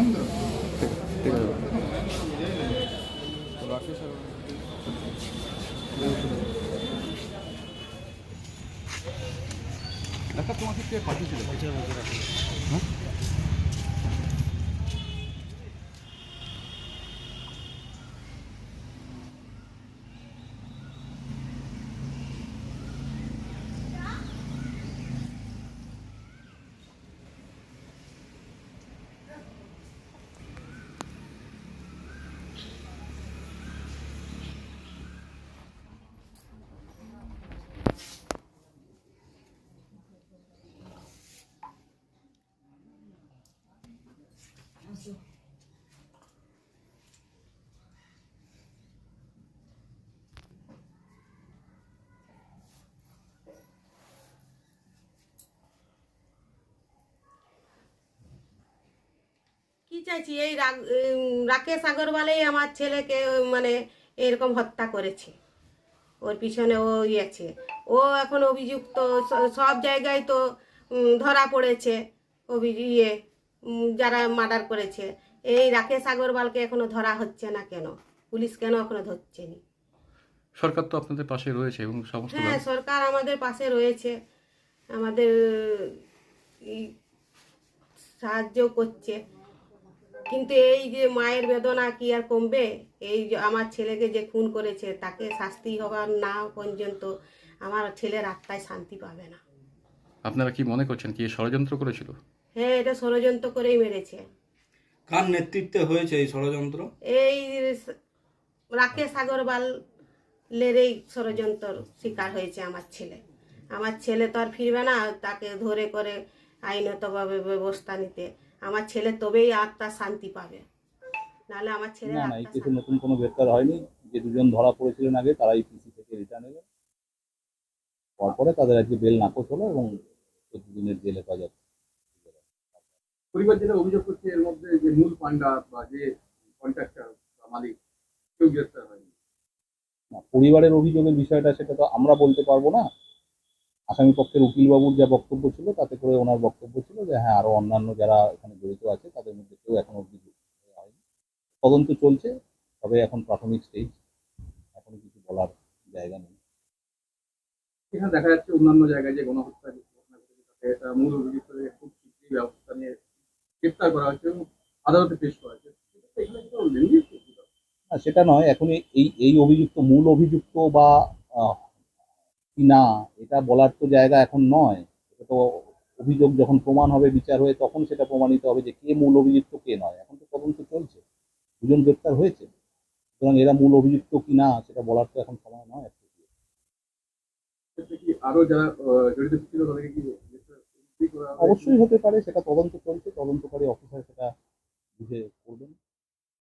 মহেন্দ্র ঠিক আছে দেখা তোমাকে কে পাঠিয়েছিল চাইছি এই রাকেশ আগরওয়ালেই আমার ছেলেকে মানে এরকম হত্যা করেছে। ওর পিছনে ও ইয়েছে ও এখন অভিযুক্ত সব জায়গায় তো ধরা পড়েছে। অভি ইয়ে যারা মার্ডার করেছে। এই রাকেশ আগরওয়ালকে এখনও ধরা হচ্ছে না কেন? পুলিশ কেন এখনও ধরছে নি? সরকার তো আপনাদের পাশে রয়েছে এবং সমস্ত হ্যাঁ সরকার আমাদের পাশে রয়েছে। আমাদের এই সাহায্য করছে। কিন্তু এই যে মায়ের বেদনা কি আর কমবে? এই যে আমার ছেলেকে যে খুন করেছে তাকে শাস্তি হবার না পর্যন্ত আমার ছেলের আত্মায় শান্তি পাবে না। আপনারা কি মনে করছেন কি ষড়যন্ত্র করেছিল? হ্যাঁ এটা ষড়যন্ত্র করেই মেরেছে। কার নেতৃত্বে হয়েছে এই ষড়যন্ত্র? এই রাকেশ আগরওয়ালের এই ষড়যন্ত্র শিকার হয়েছে আমার ছেলে। আমার ছেলে তো আর ফিরবে না তাকে ধরে করে আইনতভাবে ব্যবস্থা নিতে। আমার ছেলে তবেই আত্মা শান্তি পাবে। নাহলে আমার ছেলে না না এই কেসে নতুন কোনো গ্রেপ্তার হয়নি। যে দুজন ধরা পড়েছিলেন আগে তারাই পিসি থেকে রিটার্ন এলেন তারপরে তাদের আজকে বেল নাকচ হলো এবং চোদ্দ দিনের জেল হেফাজত পরিবার যেটা অভিযোগ করছে এর মধ্যে যে মূল পান্ডা বা যে কন্ট্রাক্টর বা মালিক কেউ গ্রেফতার হয়নি। না, পরিবারের অভিযোগের বিষয়টা সেটা তো আমরা বলতে পারব না। আসামি পক্ষের উকিলবাবুর যা বক্তব্য ছিল তাতে করে ওনার বক্তব্য ছিল যে হ্যাঁ আরও অন্যান্য যারা এখানে জড়িত আছে তাদের মধ্যে কেউ এখন অব্দি হয়নি। তদন্ত চলছে তবে এখন প্রাথমিক স্টেজ এখন কিছু বলার জায়গা নেই। এখানে দেখা যাচ্ছে অন্যান্য জায়গায় যে গণহত্যা মূল অভিযুক্তদের খুব শীঘ্রই ব্যবস্থা নিয়ে গ্রেপ্তার করা হচ্ছে এবং আদালতে পেশ করা না সেটা নয় এখন এই- অভিযুক্ত মূল অভিযুক্ত বা কি না? এটা বলার তো জায়গা এখন নয়। এটা তো অভিযোগ যখন প্রমাণ হবে বিচার হয়ে তখন সেটা প্রমাণিত হবে যে কে মূল অভিযুক্ত কে নয়। এখন তো তদন্ত চলছে। দুজন গ্রেপ্তার হয়েছে। সুতরাং এরা মূল অভিযুক্ত কি না সেটা বলার তো এখন সময় নয় আর যারা জড়িত ছিল তাদেরকে কি? অবশ্যই হতে পারে সেটা তদন্ত চলছে। তদন্তকারী অফিসার সেটা বুঝে করবেন।